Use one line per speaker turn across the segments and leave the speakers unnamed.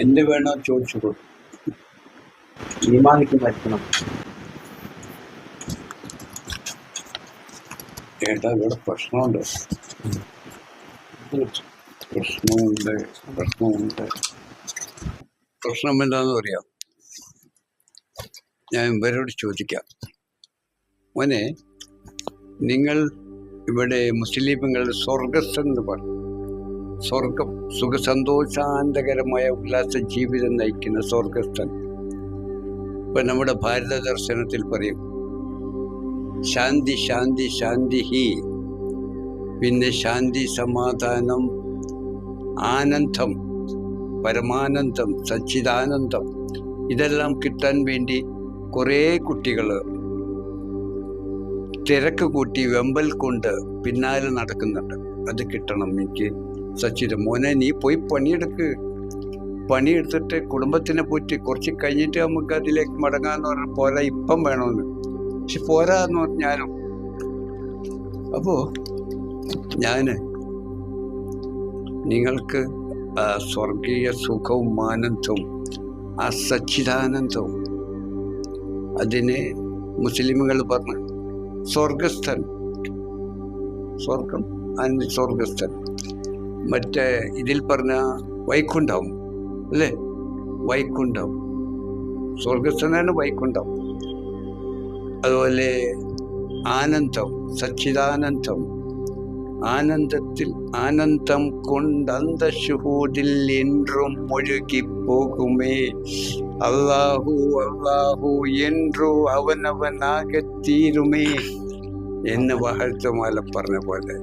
എന്ത് വേണോ ചോദിച്ചു കൊടുക്കും. ഈമാനിക്ക് ഏട്ടാ ഇവിടെ പ്രശ്നമുണ്ട്. പ്രശ്നമുണ്ട് പ്രശ്നമുണ്ട്. പ്രശ്നം എന്താന്ന് പറയാം ഞാൻ ഇവരോട് ചോദിക്കാം. മോനെ നിങ്ങൾ ഇവിടെ മുസ്ലിം സ്വർഗസ്ഥൻ എന്ന് പറയും. സ്വർഗം സുഖസന്തോഷാന്തകരമായ ഉല്ലാസ ജീവിതം നയിക്കുന്ന സ്വർഗസ്ഥൻ. ഇപ്പൊ നമ്മുടെ ഭാരത ദർശനത്തിൽ പറയും ശാന്തി ശാന്തി ശാന്തി ഹി. പിന്നെ ശാന്തി സമാധാനം ആനന്ദം പരമാനന്ദം സച്ചിദാനന്ദം ഇതെല്ലാം കിട്ടാൻ വേണ്ടി കുറേ കുട്ടികൾ തിരക്ക് കൂട്ടി വെമ്പൽ കൊണ്ട് പിന്നാലെ നടക്കുന്നുണ്ട്. അത് കിട്ടണം എനിക്ക്. സച്ചിത മോനെ നീ പോയി പണിയെടുക്ക്. പണിയെടുത്തിട്ട് കുടുംബത്തിനെ പോറ്റി കുറച്ച് കഴിഞ്ഞിട്ട് നമുക്ക് അതിലേക്ക് മടങ്ങാന്ന് പറഞ്ഞ പോരാ ഇപ്പം വേണമെന്ന് പക്ഷെ പോരാ എന്ന് പറഞ്ഞാലും അപ്പോൾ ഞാൻ നിങ്ങൾക്ക് സ്വർഗീയ സുഖവും ആനന്ദവും ആ സച്ചിദാനന്ദവും അതിനെ മുസ്ലിമുകൾ പറഞ്ഞു സ്വർഗസ്ഥൻ സ്വർഗം ആൻഡ് സ്വർഗസ്ഥൻ മറ്റേ ഇതിൽ പറഞ്ഞ വൈകുണ്ഠം അല്ലേ വൈകുണ്ഠം സ്വർഗസ്ഥനാണ് വൈകുണ്ഠം അതുപോലെ ആനന്ദം സച്ചിദാനന്ദം ആനന്ദത്തിൽ ആനന്ദം കൊണ്ട് അന്തശുഹൂതിൽ என்றுം മുഴുകി പോകുമേ അള്ളാഹു അള്ളാഹു என்றോ അവനവനാകെ തീരുമേ എന്ന് വഹഴ്ത്തുമാല പറഞ്ഞ പോലെ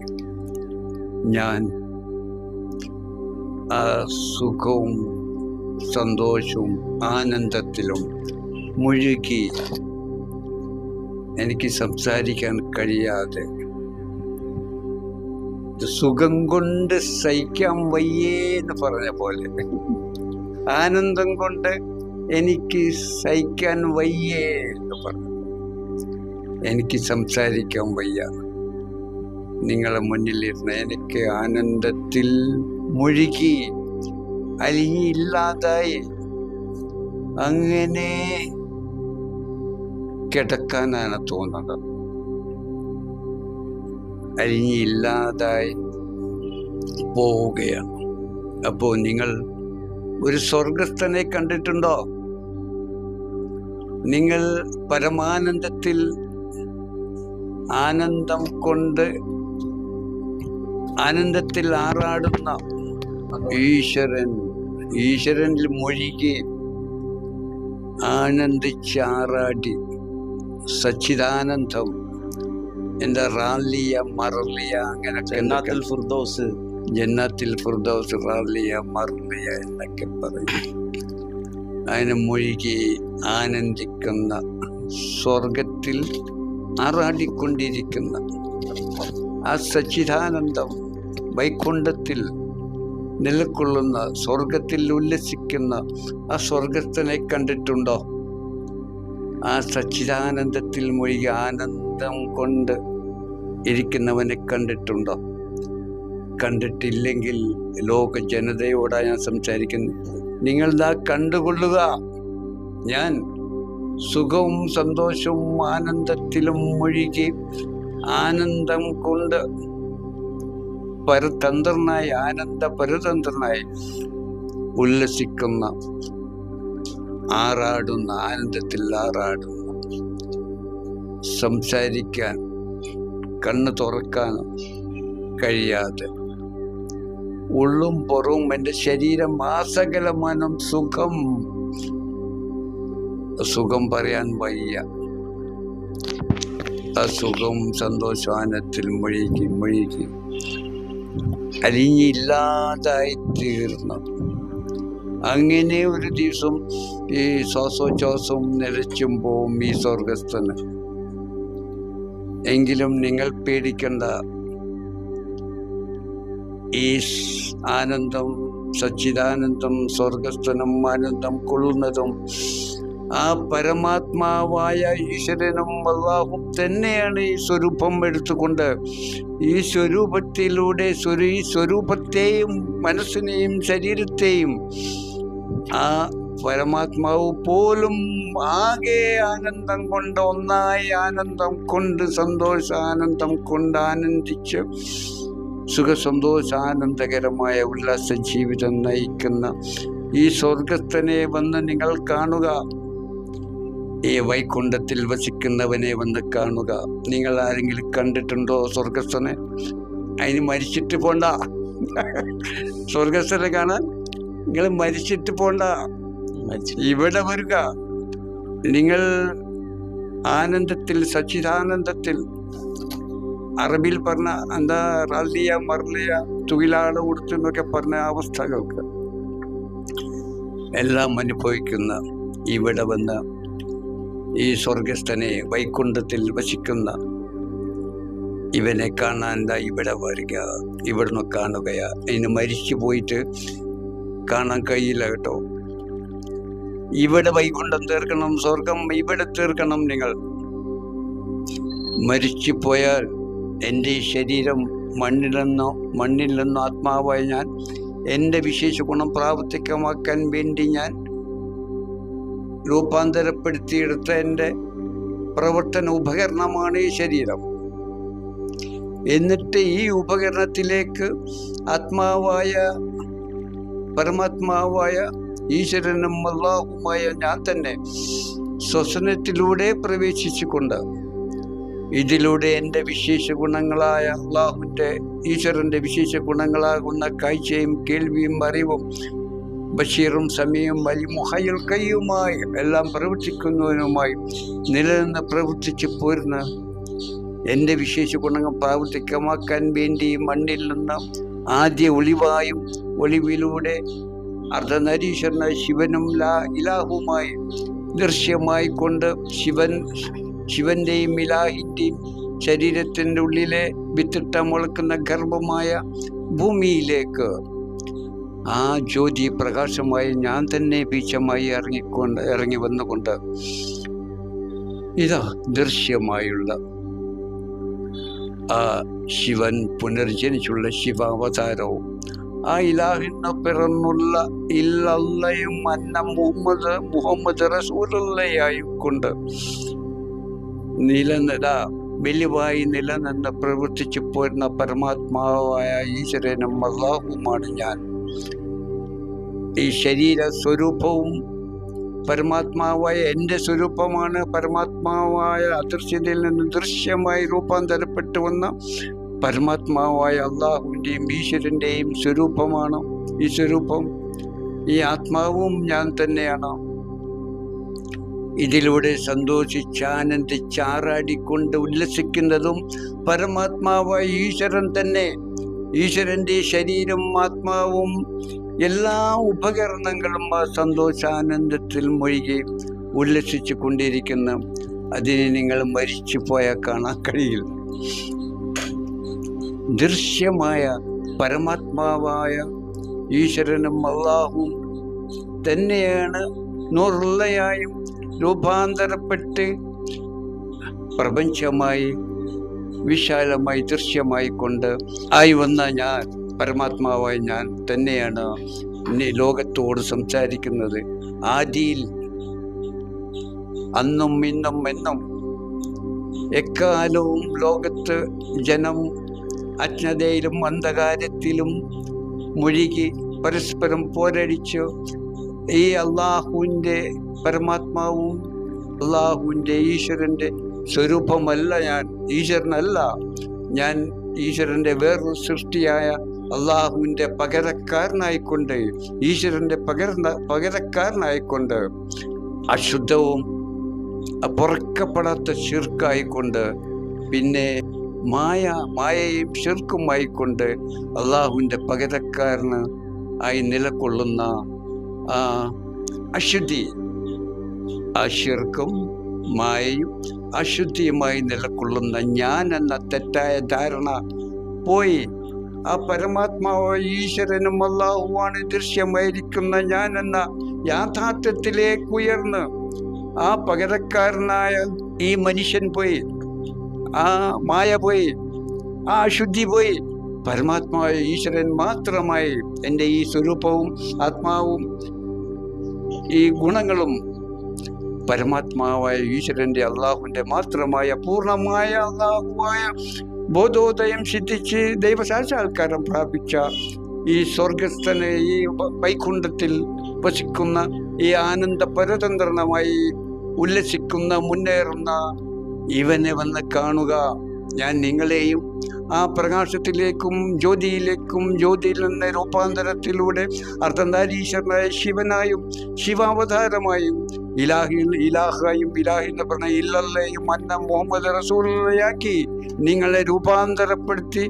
ഞാൻ ആ സുഖവും സന്തോഷവും ആനന്ദത്തിലും മുഴുകി എനിക്ക് സംസാരിക്കാൻ കഴിയാതെ സുഖം കൊണ്ട് സഹിക്കാൻ വയ്യേ എന്ന് പറഞ്ഞ പോലെ. ആനന്ദം കൊണ്ട് എനിക്ക് സഹിക്കാൻ വയ്യേ എന്ന് പറഞ്ഞു എനിക്ക് സംസാരിക്കാൻ വയ്യ. നിങ്ങളെ മുന്നിലിരുന്ന് എനിക്ക് ആനന്ദത്തിൽ മുഴുകി അലിഞ്ഞില്ലാതായി അങ്ങനെ കിടക്കാനാണ് തോന്നുന്നത്. അലിഞ്ഞില്ലാതായി പോവുകയാണ്. അപ്പോൾ നിങ്ങൾ ഒരു സ്വർഗസ്ഥനെ കണ്ടിട്ടുണ്ടോ? നിങ്ങൾ പരമാനന്ദത്തിൽ ആനന്ദം കൊണ്ട് ആനന്ദത്തിൽ ആറാടുന്ന ഈശ്വരൻ ഈശ്വരനിൽ മുഴുകി ആനന്ദിച്ചാറാടി സച്ചിദാനന്ദം എന്താ റാലിയ മറലിയ
അങ്ങനെ ഫിർദൗസ്.
ജന്നത്തിൽ ഫുർദോസ് റാലിയ മറലിയ എന്നൊക്കെ പറയും. അതിനെ മുഴുകി ആനന്ദിക്കുന്ന സ്വർഗത്തിൽ ആറാടിക്കൊണ്ടിരിക്കുന്ന ആ സച്ചിദാനന്ദം വൈകുണ്ഠത്തിൽ നിലകൊള്ളുന്ന സ്വർഗത്തിൽ ഉല്ലസിക്കുന്ന ആ സ്വർഗത്തിനെ കണ്ടിട്ടുണ്ടോ? ആ സച്ചിദാനന്ദത്തിൽ മുഴുകി ആനന്ദം കൊണ്ട് ഇരിക്കുന്നവനെ കണ്ടിട്ടുണ്ടോ? കണ്ടിട്ടില്ലെങ്കിൽ ലോക ജനതയോടാണ് ഞാൻ സംസാരിക്കുന്നത് നിങ്ങൾ ദാ കണ്ടുകൊള്ളുക. ഞാൻ സുഖവും സന്തോഷവും ആനന്ദത്തിലും മുഴുകി ആനന്ദം കൊണ്ട് പരതന്ത്രനായി ആനന്ദ പരതന്ത്രനായി ഉല്ലസിക്കുന്ന ആറാടുന്ന ആനന്ദത്തിൽ ആറാടുന്ന സംസാരിക്കാൻ കണ്ണ് തുറക്കാൻ കഴിയാതെ ഉള്ളും പുറവും എന്റെ ശരീരം ആസകലമാനം സുഖം. സുഖം പറയാൻ വയ്യ. ആ സുഖം സന്തോഷാനത്തിൽ മുഴുകി മുഴുകി. അലിഞ്ഞില്ലാതായി തീർന്നു അങ്ങനെ ഒരു ദിവസം ഈ ശ്വാസോച്ഛ്വാസവും നിലച്ചും പോവും ഈ സ്വർഗസ്ഥന് എങ്കിലും നിങ്ങൾ പേടിക്കേണ്ട. ഈ ആനന്ദം സച്ചിദാനന്ദം സ്വർഗസ്ഥനും ആനന്ദം കൊള്ളുന്നതും ആ പരമാത്മാവായ ഈശ്വരനും അള്ളാഹും തന്നെയാണ് ഈ സ്വരൂപം എടുത്തുകൊണ്ട് ഈ സ്വരൂപത്തിലൂടെ സ്വരു ഈ സ്വരൂപത്തെയും മനസ്സിനെയും ശരീരത്തെയും ആ പരമാത്മാവ് പോലും ആകെ ആനന്ദം കൊണ്ട് ഒന്നായി ആനന്ദം കൊണ്ട് സന്തോഷ ആനന്ദം കൊണ്ട് ആനന്ദിച്ച് സുഖസന്തോഷാനന്ദകരമായ ഉല്ലാസ ജീവിതം നയിക്കുന്ന ഈ സ്വർഗസ്ഥനെ വന്ന് നിങ്ങൾ കാണുക. ഈ വൈകുണ്ഠത്തിൽ വസിക്കുന്നവനെ വന്ന് കാണുക. നിങ്ങൾ ആരെങ്കിലും കണ്ടിട്ടുണ്ടോ സ്വർഗസ്ഥനെ? അതിന് മരിച്ചിട്ട് പോണ്ട. സ്വർഗസ്ഥനെ കാണാൻ നിങ്ങൾ മരിച്ചിട്ട് പോണ്ട. ഇവിടെ വരിക. നിങ്ങൾ ആനന്ദത്തിൽ സച്ചിദാനന്ദത്തിൽ അറബിയിൽ പറഞ്ഞ എന്താ റാലിയ മറിയ തുകിലാട് കൊടുത്തു എന്നൊക്കെ പറഞ്ഞ അവസ്ഥകൾക്ക് എല്ലാം അനുഭവിക്കുന്ന ഇവിടെ വന്ന് ഈ സ്വർഗസ്ഥനെ വൈകുണ്ഠത്തിൽ വസിക്കുന്ന ഇവനെ കാണാൻ ഇവിടെ വരിക ഇവിടുന്ന് കാണുകയാ. ഇനി മരിച്ചു പോയിട്ട് കാണാൻ കഴിയില്ല കേട്ടോ. ഇവിടെ വൈകുണ്ഠം തീർക്കണം സ്വർഗം ഇവിടെ തീർക്കണം നിങ്ങൾ. മരിച്ചു പോയാൽ എന്റെ ശരീരം മണ്ണിൽ നിന്നോ മണ്ണിൽ നിന്നോ ആത്മാവായി ഞാൻ എന്റെ വിശേഷ ഗുണം പ്രാവർത്തികമാക്കാൻ വേണ്ടി ഞാൻ രൂപാന്തരപ്പെടുത്തിയെടുത്ത എന്റെ പ്രവർത്തന ഉപകരണമാണ് ഈ ശരീരം. എന്നിട്ട് ഈ ഉപകരണത്തിലേക്ക് ആത്മാവായ പരമാത്മാവായ ഈശ്വരനും അള്ളാഹുമായ ഞാൻ തന്നെ ശ്വസനത്തിലൂടെ പ്രവേശിച്ചുകൊണ്ട് ഇതിലൂടെ എന്റെ വിശേഷ ഗുണങ്ങളായ അള്ളാഹുവിന്റെ ഈശ്വരന്റെ വിശേഷ ഗുണങ്ങളാകുന്ന കാഴ്ചയും കേൾവിയും അറിവും ബഷീറും സമീയും വലിമുഹയിൽ കയ്യുമായി എല്ലാം പ്രവർത്തിക്കുന്നവനുമായി നിലനിന്ന് പ്രവർത്തിച്ചു പോരുന്ന എന്റെ വിശേഷ ഗുണങ്ങൾ പ്രാവർത്തികമാക്കാൻ വേണ്ടി മണ്ണിൽ നിന്ന് ആദ്യ ഒളിവായും ഒളിവിലൂടെ അർദ്ധനരീശ്വരന ശിവനും ലാ ഇലാഹുമായി ദൃശ്യമായി കൊണ്ട് ശിവൻ ശിവന്റെയും ഇലാഹിന്റെയും ശരീരത്തിന്റെ ഉള്ളിലെ വിത്തിട്ട മുളക്കുന്ന ഗർഭമായ ഭൂമിയിലേക്ക് ആ ജ്യോതി പ്രകാശമായി ഞാൻ തന്നെ ബീച്ചമായി ഇറങ്ങിക്കൊണ്ട് ഇറങ്ങി വന്നുകൊണ്ട് ഇതാ ദൃശ്യമായുള്ള ആ ശിവൻ പുനർജനിച്ചുള്ള ശിവാവതാരവും. ആ ഇലാഹിന് പിറന്നുള്ള ഇല്ലയും അന്ന മുഹമ്മദ് മുഹമ്മദ് റസൂലയായിക്കൊണ്ട് നിലനില വെളിവായി നിലനിന്ന് പ്രവർത്തിച്ചു പോരുന്ന പരമാത്മാവായ ഈശ്വരനും അള്ളാഹുമാണ് ഞാൻ. ഈ ശരീര സ്വരൂപവും പരമാത്മാവായ എന്റെ സ്വരൂപമാണ്. പരമാത്മാവായ അദൃശ്യതയിൽ നിന്ന് ദൃശ്യമായി രൂപാന്തരപ്പെട്ടു വന്ന പരമാത്മാവായ അള്ളാഹുവിന്റെയും ഈശ്വരന്റെയും സ്വരൂപമാണ് ഈ സ്വരൂപം. ഈ ആത്മാവും ഞാൻ തന്നെയാണ്. ഇതിലൂടെ സന്തോഷിച്ച് ആനന്ദിച്ച് ആറാടിക്കൊണ്ട് ഉല്ലസിക്കുന്നതും പരമാത്മാവായ ഈശ്വരൻ തന്നെ. ഈശ്വരന്റെ ശരീരം ആത്മാവും എല്ലാ ഉപകരണങ്ങളും ആ സന്തോഷാനന്ദത്തിൽ മുഴുകി ഉല്ലസിച്ചു കൊണ്ടിരിക്കുന്ന. അതിനെ നിങ്ങൾ മരിച്ചു പോയാൽ കാണാൻ കഴിയില്ല ദൃശ്യമായ പരമാത്മാവായ ഈശ്വരനും അള്ളാഹും തന്നെയാണ് നുറുള്ളയായും രൂപാന്തരപ്പെട്ട് പ്രപഞ്ചമായി വിശാലമായി ദൃശ്യമായി കൊണ്ട് ആയി വന്ന ഞാൻ. പരമാത്മാവായ ഞാൻ തന്നെയാണ് ലോകത്തോട് സംസാരിക്കുന്നത്. ആദിയിൽ അന്നും ഇന്നും എന്നും എക്കാലവും ലോകത്ത് ജനം അജ്ഞതയിലും അന്ധകാരത്തിലും മുഴുകി പരസ്പരം പോരടിച്ച്. ഈ അള്ളാഹുവിന്റെ പരമാത്മാവും അള്ളാഹുവിന്റെ ഈശ്വരന്റെ സ്വരൂപമല്ല ഞാൻ. ഈശ്വരനല്ല. ഞാൻ ഈശ്വരന്റെ വേറൊരു സൃഷ്ടിയായ അള്ളാഹുവിന്റെ പകരക്കാരനായിക്കൊണ്ട് ഈശ്വരന്റെ പകര പകരക്കാരനായിക്കൊണ്ട് അശുദ്ധവും പുറക്കപ്പെടാത്ത ശിർക്കായിക്കൊണ്ട് പിന്നെ മായ മായയും ശിർക്കുമായിക്കൊണ്ട് അള്ളാഹുവിന്റെ പകരക്കാരന് ആയി നിലകൊള്ളുന്ന അശുദ്ധി ആ ശിർക്കും മായയും അശുദ്ധിയുമായി നിലകൊള്ളുന്ന ഞാൻ എന്ന തെറ്റായ ധാരണ പോയി ആ പരമാത്മാവ് ഈശ്വരനും അള്ളാഹുവാണ് ദൃശ്യമായിരിക്കുന്ന ഞാൻ എന്ന യാഥാർത്ഥ്യത്തിലേക്ക് ഉയർന്ന് ആ പകരക്കാരനായ ഈ മനുഷ്യൻ പോയി ആ മായ പോയി ആ ശുദ്ധി പോയി. പരമാത്മാവായ ഈശ്വരൻ മാത്രമായി എന്റെ ഈ സ്വരൂപവും ആത്മാവും ഈ ഗുണങ്ങളും പരമാത്മാവായ ഈശ്വരന്റെ അള്ളാഹുവിന്റെ മാത്രമായ പൂർണമായ അള്ളാഹുവായ ബോധോദയം സിദ്ധിച്ച് ദൈവസാക്ഷാത്കാരം പ്രാപിച്ച ഈ സ്വർഗസ്ഥനെ ഈ വൈകുണ്ഠത്തിൽ വസിക്കുന്ന ഈ ആനന്ദ പരതന്ത്രണമായി ഉല്ലസിക്കുന്ന മുന്നേറുന്ന ഇവനെ വന്ന് കാണുക. ഞാൻ നിങ്ങളെയും ആ പ്രകാശത്തിലേക്കും ജ്യോതിയിലേക്കും ജ്യോതിയിൽ നിന്ന് രൂപാന്തരത്തിലൂടെ അർദ്ധനാരീശ്വരനായ ശിവനായും ശിവാവതാരമായും ഇലാഹി ഇലാഹായും ഇലാഹി എന്ന് പറഞ്ഞ ഇല്ലല്ലയും അന്ന മുഹമ്മദ് നിങ്ങളെ രൂപാന്തരപ്പെടുത്തി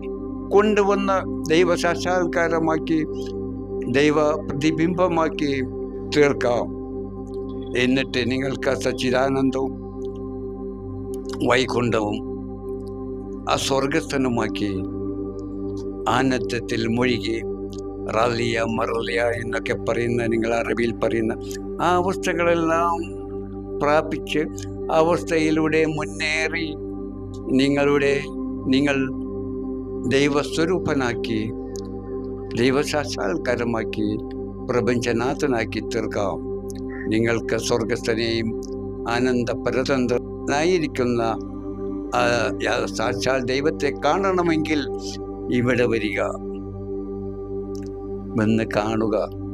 കൊണ്ടുവന്ന ദൈവ സാക്ഷാത്കാരമാക്കി ദൈവ പ്രതിബിംബമാക്കി തീർക്കാം. എന്നിട്ട് നിങ്ങൾക്ക് സച്ചിദാനന്ദവും വൈകുണ്ഠവും ആ സ്വർഗസ്ഥനുമാക്കി ആനന്ദത്തിൽ മുഴുകി റാലിയ മറലിയ എന്നൊക്കെ പറയുന്ന നിങ്ങൾ അറബിയിൽ പറയുന്ന ആ അവസ്ഥകളെല്ലാം പ്രാപിച്ച് അവസ്ഥയിലൂടെ മുന്നേറി നിങ്ങളുടെ നിങ്ങൾ ദൈവസ്വരൂപനാക്കി ദൈവസാക്ഷാത്കാരമാക്കി പ്രപഞ്ചനാഥനാക്കി തീർക്കാം. നിങ്ങൾക്ക് സ്വർഗസ്ഥനെയും ആനന്ദ പരതന്ത്രനായിരിക്കുന്ന സാക്ഷാൽ ദൈവത്തെ കാണണമെങ്കിൽ ഇവിടെ വരിക. വന്ന് കാണുക.